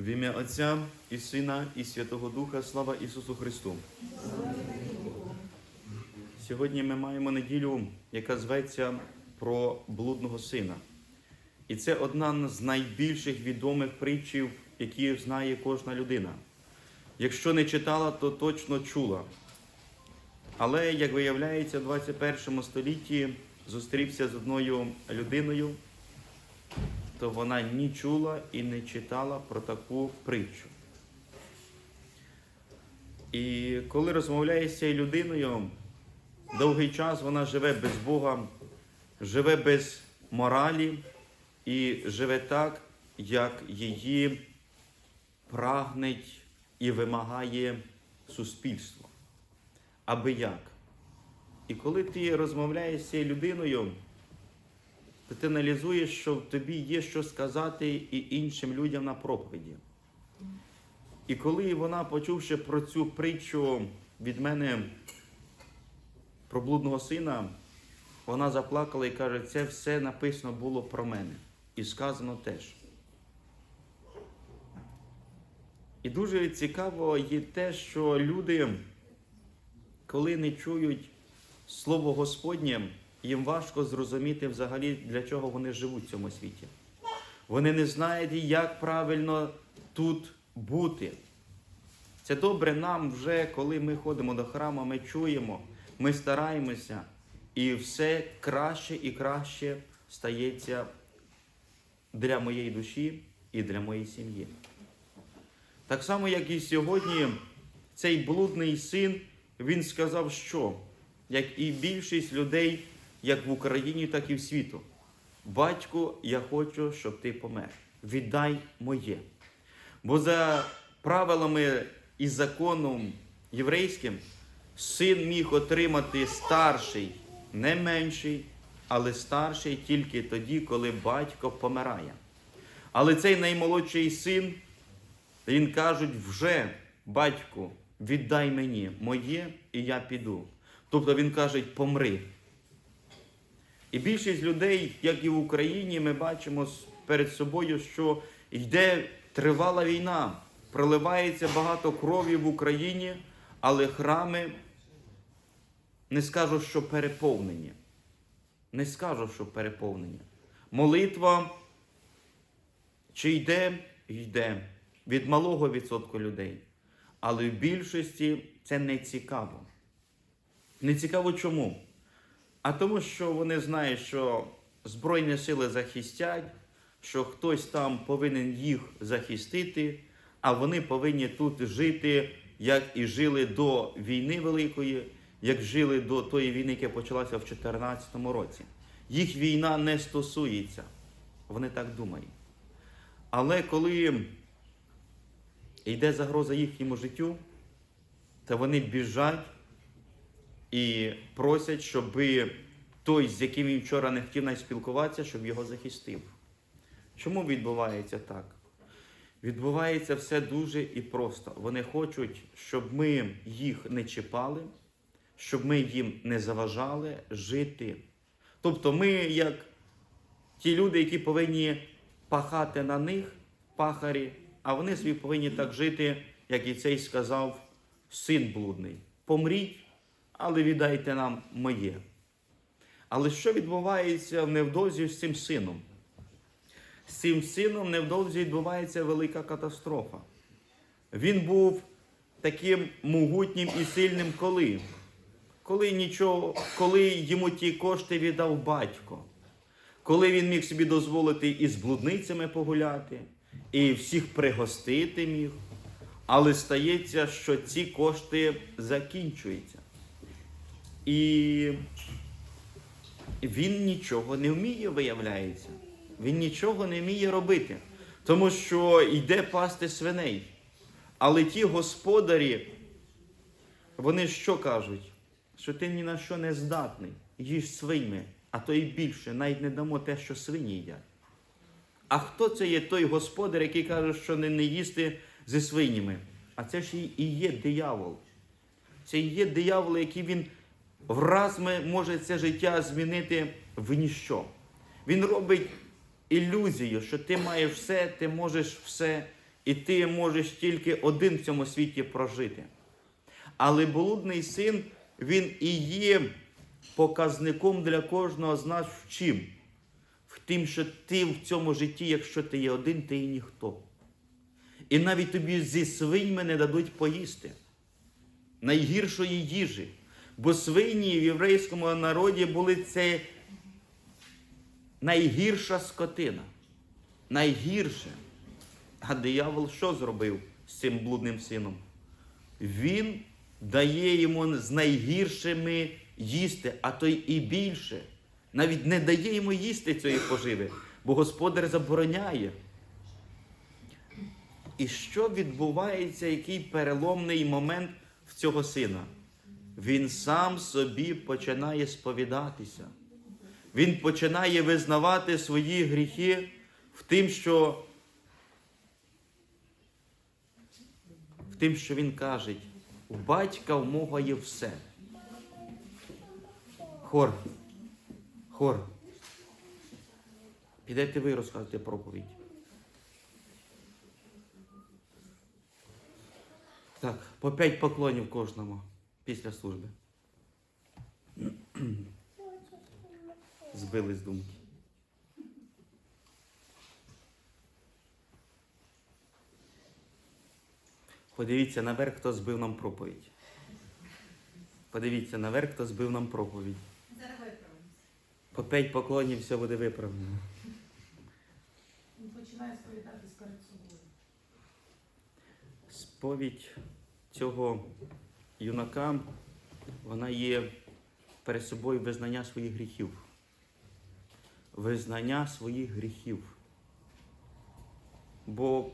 В ім'я Отця і Сина, і Святого Духа, слава Ісусу Христу. Сьогодні ми маємо неділю, яка зветься про блудного сина. І це одна з найбільших відомих притчів, які знає кожна людина. Якщо не читала, то точно чула. Але, як виявляється, в 21 столітті зустрівся з одною людиною, то вона ні чула і не читала про таку притчу. І коли розмовляє з цією людиною, довгий час вона живе без Бога, живе без моралі і живе так, як її прагнеть і вимагає суспільство. Аби як. І коли ти розмовляєш з цією людиною, ти аналізуєш, що в тобі є що сказати і іншим людям на проповіді. І коли вона, почувши про цю притчу від мене про блудного сина, вона заплакала і каже, це все написано було про мене. І сказано теж. І дуже цікаво є те, що люди, коли не чують Слово Господнє, їм важко зрозуміти взагалі, для чого вони живуть в цьому світі. Вони не знають, як правильно тут бути. Це добре нам вже, коли ми ходимо до храму, ми чуємо, ми стараємося, і все краще і краще стається для моєї душі і для моєї сім'ї. Так само, як і сьогодні, цей блудний син, він сказав, що, як і більшість людей, як в Україні, так і в світу. Батько, я хочу, щоб ти помер. Віддай моє. Бо за правилами і законом єврейським син міг отримати старший, не менший, але старший тільки тоді, коли батько помирає. Але цей наймолодший син, він кажуть, вже батьку, віддай мені моє, і я піду. Тобто він каже, помри. І більшість людей, як і в Україні, ми бачимо перед собою, що йде тривала війна, проливається багато крові в Україні, але храми не скажу, що переповнені. Не скажу, що переповнені. Молитва чи йде, йде від малого відсотку людей. Але в більшості це не цікаво. Не цікаво чому? А тому, що вони знають, що Збройні сили захистять, що хтось там повинен їх захистити, а вони повинні тут жити, як і жили до війни Великої, як жили до тої війни, яка почалася в 2014 році. Їх війна не стосується. Вони так думають. Але коли йде загроза їхньому життю, то вони біжать і просять, щоб той, з яким він вчора не хотів навіть спілкуватися, щоб його захистив. Чому відбувається так? Відбувається все дуже і просто. Вони хочуть, щоб ми їх не чіпали, щоб ми їм не заважали жити. Тобто ми, як ті люди, які повинні пахати на них, пахарі, а вони собі повинні так жити, як і цей сказав син блудний. Помріть, але віддайте нам моє. Але що відбувається невдовзі з цим сином? З цим сином невдовзі відбувається велика катастрофа. Він був таким могутнім і сильним коли? Коли нічого, коли йому ті кошти віддав батько, коли він міг собі дозволити і з блудницями погуляти, і всіх пригостити міг. Але стається, що ці кошти закінчуються. І він нічого не вміє, виявляється. Він нічого не вміє робити, тому що йде пасти свиней. Але ті господарі, вони що кажуть? Що ти ні на що не здатний, їж свинями, а то і більше, навіть не дамо те, що свині їдять. А хто це є той господар, який каже, що не, не їсти зі свинями? А це ж і є диявол. Це і є диявол, який він враз може це життя змінити в ніщо. Він робить ілюзію, що ти маєш все, ти можеш все, і ти можеш тільки один в цьому світі прожити. Але блудний син, він і є показником для кожного з нас в чим? В тим, що ти в цьому житті, якщо ти є один, ти є ніхто. І навіть тобі зі свиньми не дадуть поїсти найгіршої їжі. Бо свині в єврейському народі були це найгірша скотина. Найгірше. А диявол що зробив з цим блудним сином? Він дає йому з найгіршими їсти, а то і більше. Навіть не дає йому їсти цієї поживи, бо господар забороняє. І що відбувається, який переломний момент в цього сина? Він сам собі починає сповідатися. Він починає визнавати свої гріхи в тим, що в тим, що він каже, у батька в мого є все. Хор. Хор. Підете ви розкажете проповідь. Так, по п'ять поклонів кожному після служби. Збили з думки. Подивіться наверх, хто збив нам проповідь. Подивіться наверх, хто збив нам проповідь. Зараз виправимося. По п'ять поклонів все буде виправлено. Він починає сповідатись перед собою. Сповідь цього юнака, вона є перед собою визнання своїх гріхів. Визнання своїх гріхів. Бо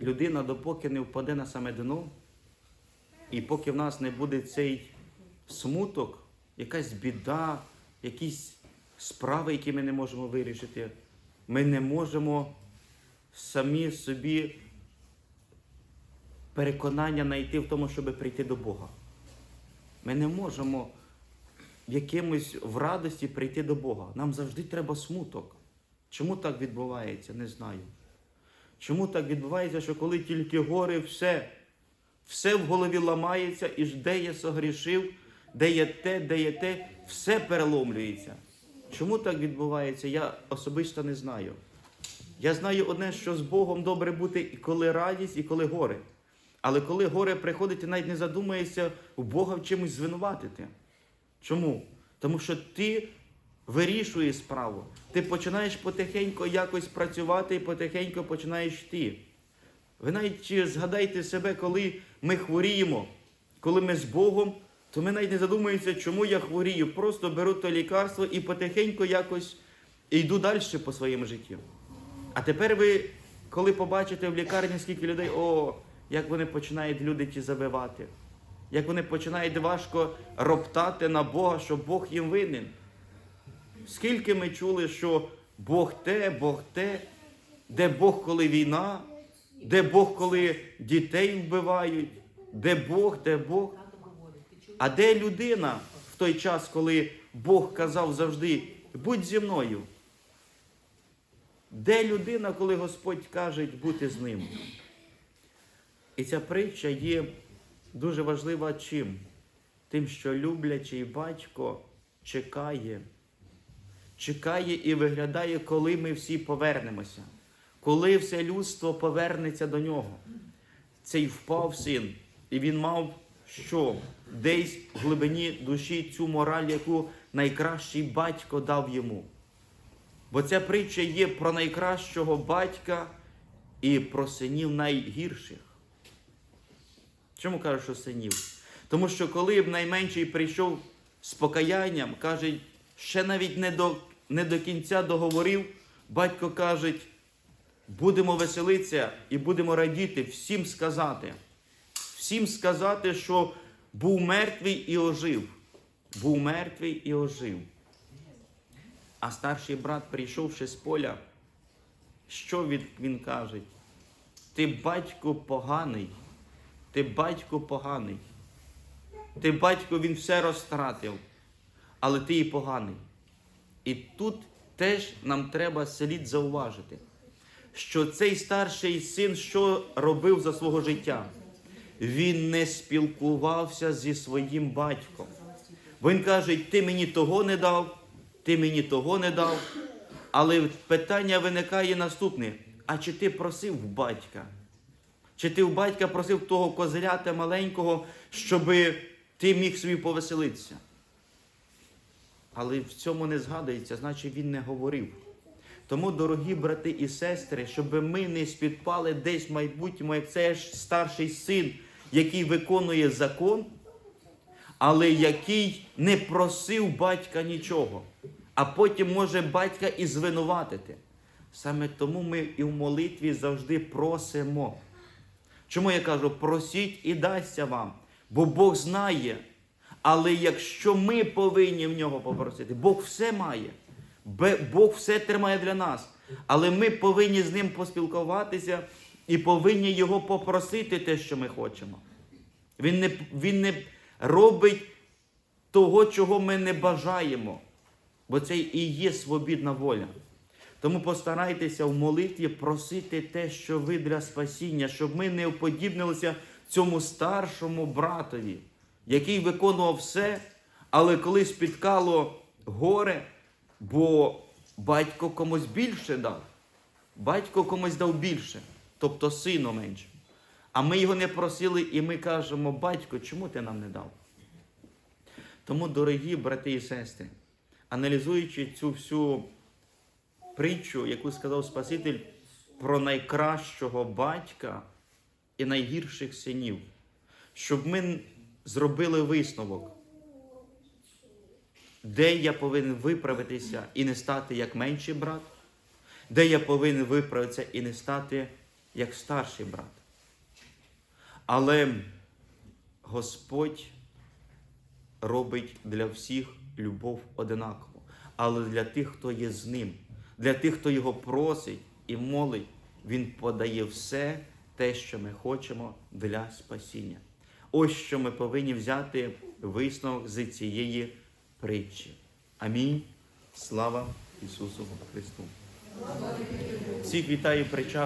людина, допоки не впаде на саме дно, і поки в нас не буде цей смуток, якась біда, якісь справи, які ми не можемо вирішити, ми не можемо самі собі переконання знайти в тому, щоб прийти до Бога. Ми не можемо якимось в радості прийти до Бога. Нам завжди треба смуток. Чому так відбувається, не знаю. Чому так відбувається, що коли тільки гори, все, все в голові ламається, і ж де я согрішив, де є те, де є те, все переломлюється. Чому так відбувається, я особисто не знаю. Я знаю одне, що з Богом добре бути і коли радість, і коли горе. Але коли горе приходить, ти навіть не задумаєшся у Бога в чимось звинуватити. Чому? Тому що ти вирішуєш справу. Ти починаєш потихеньку якось працювати і потихеньку починаєш йти. Ви навіть згадайте себе, коли ми хворіємо, коли ми з Богом, то ми навіть не задумуємося, чому я хворію. Просто беру то лікарство і потихеньку якось йду далі по своєму житті. А тепер ви, коли побачите в лікарні, скільки людей, о, як вони починають люди ті забивати, як вони починають важко роптати на Бога, що Бог їм винен. Скільки ми чули, що Бог те, Бог те, де Бог, коли війна, де Бог, коли дітей вбивають, де Бог, де Бог. А де людина в той час, коли Бог казав завжди, будь зі мною? Де людина, коли Господь каже бути з ним? І ця притча є дуже важлива чим? Тим, що люблячий батько чекає, чекає і виглядає, коли ми всі повернемося, коли все людство повернеться до нього. Цей впав син, і він мав що? Десь в глибині душі цю мораль, яку найкращий батько дав йому. Бо ця притча є про найкращого батька і про синів найгірших. Чому кажу, що синів? Тому що коли б найменший прийшов з покаянням, каже, ще навіть не до, не до кінця договорив, батько каже, будемо веселитися і будемо радіти, всім сказати. Всім сказати, що був мертвий і ожив. Був мертвий і ожив. А старший брат, прийшовши з поля, що він, він каже? Ти батько поганий, ти батько поганий. Ти батько, він все розтратив, але ти і поганий. І тут теж нам треба слід зауважити. що цей старший син що робив за свого життя? Він не спілкувався зі своїм батьком. Він каже, ти мені того не дав, ти мені того не дав. Але питання виникає наступне: а чи ти просив батька? Чи ти в батька просив того козирята маленького, щоб ти міг собі повеселитися? Але в цьому не згадується, значить він не говорив. Тому, дорогі брати і сестри, щоб ми не спідпали десь в майбутньому, як це ж старший син, який виконує закон, але який не просив батька нічого, а потім може батька і звинуватити. Саме тому ми і в молитві завжди просимо. Чому я кажу, просіть і дасться вам, бо Бог знає. Але якщо ми повинні в нього попросити, Бог все має, Бог все тримає для нас. Але ми повинні з ним поспілкуватися і повинні його попросити те, що ми хочемо. Він не, він не робить того, чого ми не бажаємо, бо це і є свобідна воля. Тому постарайтеся в молитві просити те, що ви для спасіння, щоб ми не уподібнилися цьому старшому братові, який виконував все, але коли спіткало горе, бо батько комусь більше дав, батько комусь дав більше, тобто сину менше. А ми його не просили, і ми кажемо, батько, чому ти нам не дав? Тому, дорогі брати і сестри, аналізуючи цю всю притчу, яку сказав Спаситель про найкращого батька і найгірших синів, щоб ми зробили висновок, де я повинен виправитися і не стати як менший брат, де я повинен виправитися і не стати як старший брат. Але Господь робить для всіх любов одинаково. Але для тих, хто є з ним, для тих, хто його просить і молить, він подає все те, що ми хочемо для спасіння. Ось що ми повинні взяти висновок з цієї притчі. Амінь. Слава Ісусу Христу. Всіх вітаю причав.